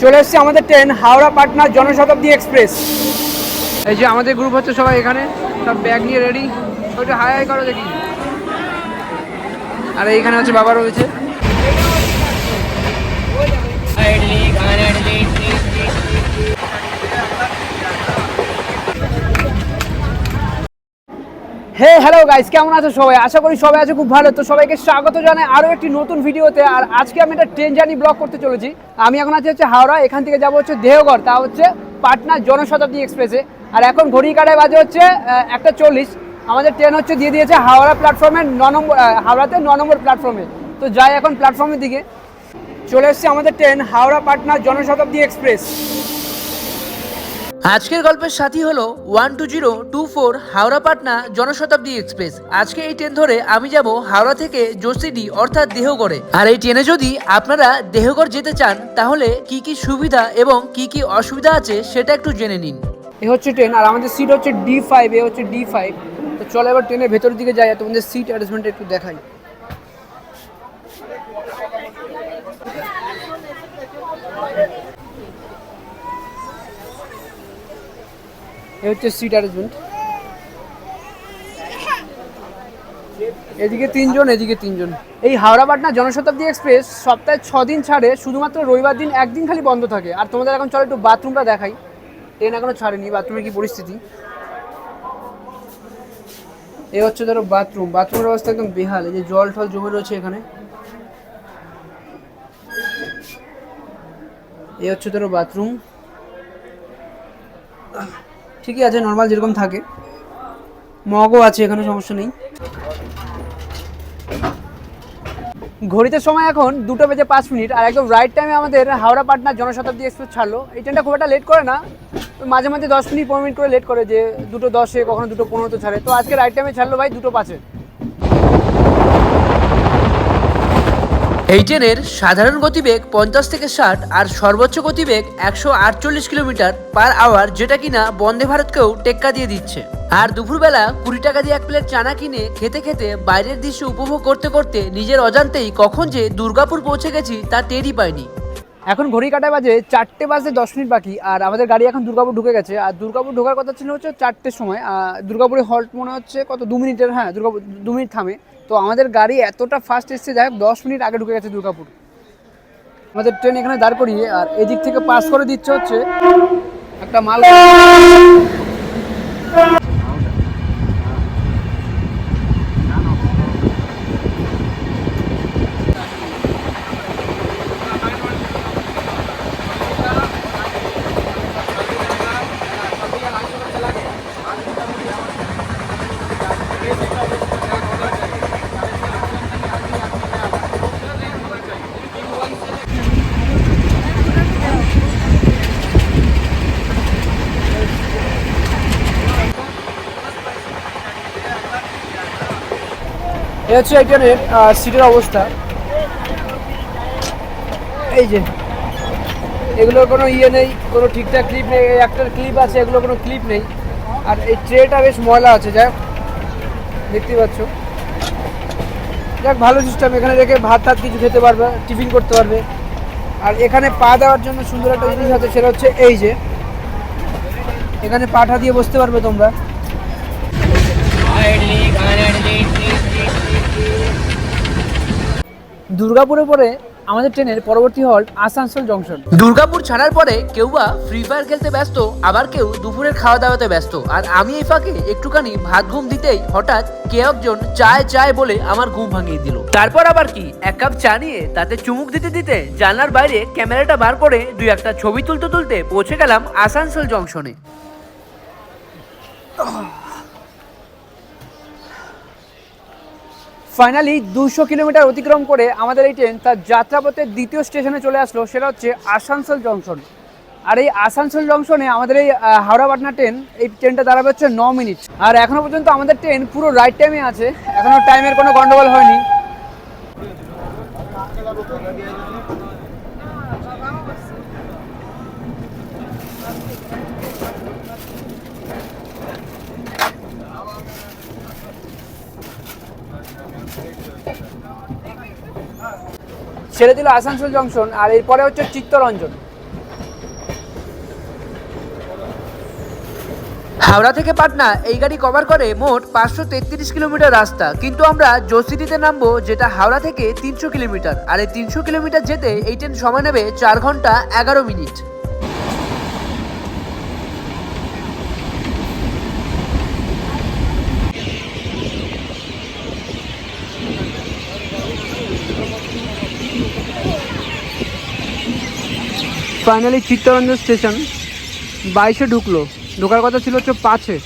চলে এসছে আমাদের ট্রেন হাওড়া পাটনা জনশতাব্দী এক্সপ্রেস এই যে আমাদের গ্রুপ হচ্ছে সবাই এখানে সব ব্যাগ নিয়ে রেডি ওইটা হাই হাই করো দেখি। আর এইখানে হচ্ছে বাবা রয়েছে। হে হ্যালো গাইস কেমন আছো সবাই? আশা করি সবাই আছে খুব ভালো। তো সবাইকে স্বাগত জানাই আরও একটি নতুন ভিডিওতে। আর আজকে আমি একটা ট্রেন জার্নি ব্লগ করতে চলেছি। আমি এখন আছি হচ্ছে হাওড়া, এখান থেকে যাব হচ্ছে দেহগড় তা হচ্ছে পাটনা জনশতাব্দী এক্সপ্রেসে আর এখন ঘড়ি কাটায় বাজে হচ্ছে একটা চল্লিশ। আমাদের ট্রেন হচ্ছে দিয়ে দিয়েছে হাওড়া প্ল্যাটফর্মের ন নম্বর হাওড়াতে ন নম্বর প্ল্যাটফর্মে তো যাই এখন প্ল্যাটফর্মের দিকে। চলে এসেছে আমাদের ট্রেন হাওড়া পাটনা জনশতাব্দী এক্সপ্রেস আজকের গল্পের সাথী হলো one two zero two four Howrah Patna Janshatabdi Express. আজকে এই ট্রেন ধরে আমি যাব হাওড়া থেকে জোসিডি, অর্থাৎ দেহগড়ে। আর এই ট্রেনে যদি আপনারা দেহগড় যেতে চান, তাহলে কি কি সুবিধা এবং কি কি অসুবিধা আছে সেটা একটু জেনে নিন। এ হচ্ছে ট্রেন, আর আমাদের সিট হচ্ছে ডি ফাইভ এ হচ্ছে ডি ফাইভ তো চলো এবার ট্রেনের ভেতরের দিকে যাই তোমাদের সিট অ্যারেঞ্জমেন্ট একটু দেখাই। এ হচ্ছে সিট অ্যারেঞ্জমেন্ট এদিকে তিনজন এদিকে তিনজন। এই হাওড়া পাটনা জনশতাব্দী এক্সপ্রেস সপ্তাহে ছ দিন ছাড়ে, শুধুমাত্র রবিবার দিন একদিন খালি বন্ধ থাকে। আর তোমাদের এখন চলো একটু বাথরুমটা দেখাই। ট্রেন এখনও ছাড়েনি বাথরুমের কি পরিস্থিতি? এই হচ্ছে ধরো বাথরুম বাথরুমের অবস্থা একদম বেহাল। এই যে জল টল জমে রয়েছে এখানে। এই হচ্ছে ধরো বাথরুম ঠিকই আছে নর্মাল যেরকম থাকে। মগও আছে, এখানে সমস্যা নেই। ঘড়িতে সময় এখন দুটো বেজে পাঁচ মিনিট, আর একদম রাইট টাইমে আমাদের হাওড়া পাটনা জনশতাব্দী এক্সপ্রেস ছাড়লো। এই ট্রেনটা খুব একটা লেট করে না মাঝে মাঝে দশ মিনিট, পনেরো মিনিট করে লেট করে যে দুটো দশে, কখনো দুটো পনেরো তো ছাড়ে। তো আজকে রাইট টাইমে ছাড়লো ভাই দুটো পাঁচে। এই ট্রেনের সাধারণ গতিবেগ পঞ্চাশ থেকে ষাট আর সর্বোচ্চ গতিবেগ একশো আটচল্লিশ কিলোমিটার পার আওয়ার, যেটা কিনা বন্দে ভারতকেও টেক্কা দিয়ে দিচ্ছে। আর দুপুরবেলা কুড়ি টাকা দিয়ে এক প্লেট চানা কিনে খেতে খেতে বাইরের দৃশ্য উপভোগ করতে করতে নিজের অজান্তেই কখন যে দুর্গাপুর পৌঁছে গেছি তা টেরই পাইনি। এখন ঘড়ি কাটায় বাজে চারটে বাজে দশ মিনিট বাকি, আর আমাদের গাড়ি এখন দুর্গাপুর ঢুকে গেছে। আর দুর্গাপুর ঢোকার কথা ছিল হচ্ছে চারটের সময় দুর্গাপুরে হল্ট মনে হচ্ছে কত? দু মিনিটের হ্যাঁ দুর্গাপুর দু মিনিট থামে। তো আমাদের গাড়ি এতটা ফাস্ট এসছে, যাই হোক, দশ মিনিট আগে ঢুকে গেছে দুর্গাপুর। আমাদের ট্রেন এখানে দাঁড় করিয়ে, আর এদিক থেকে পাস করে দিচ্ছে হচ্ছে একটা মাল এই হচ্ছে ট্রেনের সিটের অবস্থা। এই যে এগুলোর কোনো ইয়ে নেই কোনো ঠিকঠাক ক্লিপ নেই একটার ক্লিপ আছে এগুলো কোনো ক্লিপ নেই। আর এই ট্রেটা বেশ ময়লা আছে যাই হোক, দেখতেই পাচ্ছ। যাক ভালো সিস্টেম এখানে রেখে ভাত টাত কিছু খেতে পারবে টিফিন করতে পারবে। আর এখানে পা দেওয়ার জন্য সুন্দর একটা জিনিস আছে সেটা হচ্ছে এই যে এখানে পাঠা দিয়ে বসতে পারবে তোমরা। দুর্গাপুরে পরে আমাদের ট্রেনের পরবর্তী হল্ট আসানসোল জংশন। দুর্গাপুর ছাড়ার পরে কেউ বা ফ্রি ফায়ার খেলতে ব্যস্ত, আবার কেউ দুপুরের খাওয়া দাওয়াতে ব্যস্ত। আর আমি এই ফাঁকে একটুখানি ভাত ঘুম দিতেই হঠাৎ কে একজন চায় চায় বলে আমার ঘুম ভাঙিয়ে দিল। তারপর আবার কি? এক কাপ চা নিয়ে তাতে চুমুক দিতে দিতে জানলার বাইরে ক্যামেরাটা বার করে দুই একটা ছবি তুলতে তুলতে পৌঁছে গেলাম আসানসোল জংশনে। ফাইনালি দুশো কিলোমিটার অতিক্রম করে আমাদের এই ট্রেন তার যাত্রাপথের দ্বিতীয় স্টেশনে চলে আসলো, সেটা হচ্ছে আসানসোল জংশন। আর এই আসানসোল জংশনে আমাদের এই হাওড়া পাটনা ট্রেন, এই ট্রেনটা দাঁড়াবে হচ্ছে ন মিনিট। আর এখনও পর্যন্ত আমাদের ট্রেন পুরো রাইট টাইমে আছে, এখনও টাইমের কোনো গন্ডগোল হয়নি। ছেড়ে দিল আসানসোল জংশন, আর এরপরে হচ্ছে চিত্তরঞ্জন। হাওড়া থেকে পাটনা, এই গাড়ি কভার করে মোট পাঁচশো তেত্রিশ কিলোমিটার রাস্তা। কিন্তু আমরা জোসিটিতে নামবো, যেটা হাওড়া থেকে তিনশো কিলোমিটার। আর এই তিনশো কিলোমিটার যেতে এই ট্রেন সময় নেবে চার ঘণ্টা এগারো মিনিট। ফাইনালি চিত্তরঞ্জন স্টেশন বাইশে ঢুকলো। ঢোকার কথা ছিল হচ্ছে পাঁচে।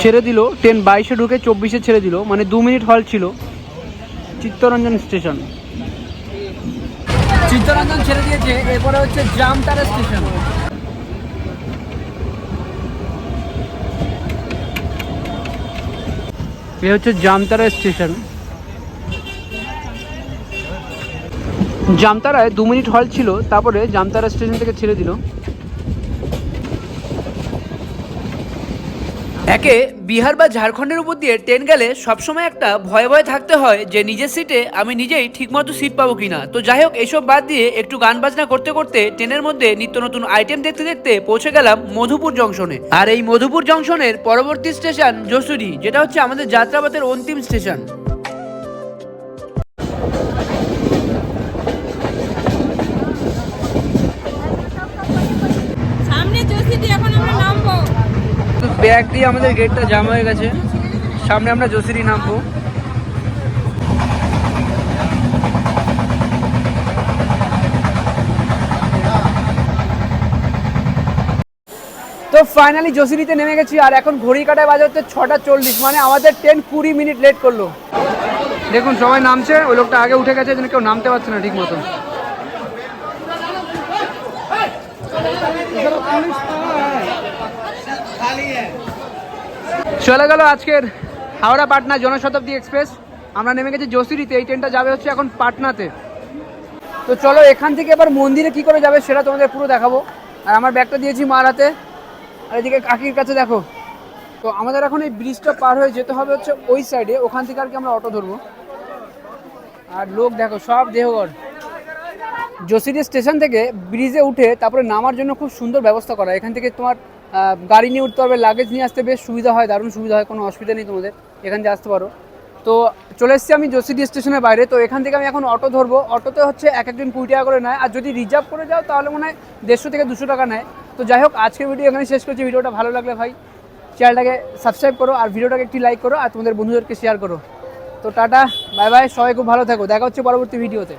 ছেড়ে দিল ট্রেন বাইশে ঢুকে চব্বিশে ছেড়ে দিল মানে দু মিনিট হল ছিল চিত্তরঞ্জন স্টেশন চিত্তরঞ্জন ছেড়ে দিয়েছে এরপরে হচ্ছে জামতারা স্টেশন এ হচ্ছে জামতারা স্টেশন জামতারায় দু মিনিট হল ছিল, তারপরে জামতারা স্টেশন থেকে ছেড়ে দিল। একে বিহার বা ঝাড়খণ্ডের উপর দিয়ে ট্রেন গেলে সবসময় একটা ভয়ে ভয়ে থাকতে হয় যে নিজের সিটে আমি নিজেই ঠিকমতো সিট পাবো কিনা। তো যাই হোক এইসব বাদ দিয়ে একটু গান বাজনা করতে করতে ট্রেনের মধ্যে নিত্য নতুন আইটেম দেখতে দেখতে পৌঁছে গেলাম মধুপুর জংশনে আর এই মধুপুর জংশনের পরবর্তী স্টেশন যশোরী যেটা হচ্ছে আমাদের যাত্রাপথের অন্তিম স্টেশন ব্যাগ দিয়ে আমাদের গেটটা জাম হয়ে গেছে। সামনে আমরা জসিরি নামবো। তো ফাইনালি জসিরিতে নেমে গেছি, আর এখন ঘড়ি কাটায় বাজে হচ্ছে ছটা চল্লিশ মানে আমাদের টেন কুড়ি মিনিট লেট করল। দেখুন, সবাই নামছে, ওই লোকটা আগে উঠে গেছে, যেন কেউ নামতে পারছে না ঠিক মতো চলে গেল আজকের হাওড়া পাটনা জনশতাব্দী এক্সপ্রেস। আমরা নেমে গেছি জসিরিতে এই ট্রেনটা যাবে হচ্ছে এখন পাটনাতে। তো চলো এখান থেকে এবার মন্দিরে কি করে যাবে সেটা তোমাদের পুরো দেখাবো। আর আমার ব্যাগটা দিয়েছি মার হাতে। আর এদিকে কাকির কাছে দেখো। তো আমাদের এখন এই ব্রিজটা পার হয়ে যেতে হবে হচ্ছে ওই সাইডে ওখান থেকে আর কি আমরা অটো ধরবো। আর লোক দেখো, সব দেহগড় জসিরি স্টেশন থেকে ব্রিজে উঠে তারপরে নামার জন্য খুব সুন্দর ব্যবস্থা করা। এখান থেকে তোমার গাড়ি নিয়ে উঠতে পারবে লাগেজ নিয়ে আসতে বেশ সুবিধা হয়, দারুণ সুবিধা হয়, কোনো অসুবিধা নেই তোমাদের। এখান থেকে আসতে পারো। তো চলে এসেছি আমি জসিডি স্টেশনের বাইরে। তো এখান থেকে আমি এখন অটো ধরবো। অটোতে হচ্ছে এক একদিন কুড়ি টাকা করে নেয়। আর যদি রিজার্ভ করে যাও, তাহলে মনে হয় দেড়শো থেকে দুশো টাকা নেয়। তো যাই হোক, আজকের ভিডিও এখানে শেষ করছি। ভিডিওটা ভালো লাগলে ভাই, চ্যানেলটাকে সাবস্ক্রাইব করো আর ভিডিওটাকে একটি লাইক করো আর তোমাদের বন্ধুদেরকে শেয়ার করো। তো টাটা বাই বাই সবাই খুব ভালো থাকো। দেখা হচ্ছে পরবর্তী ভিডিওতে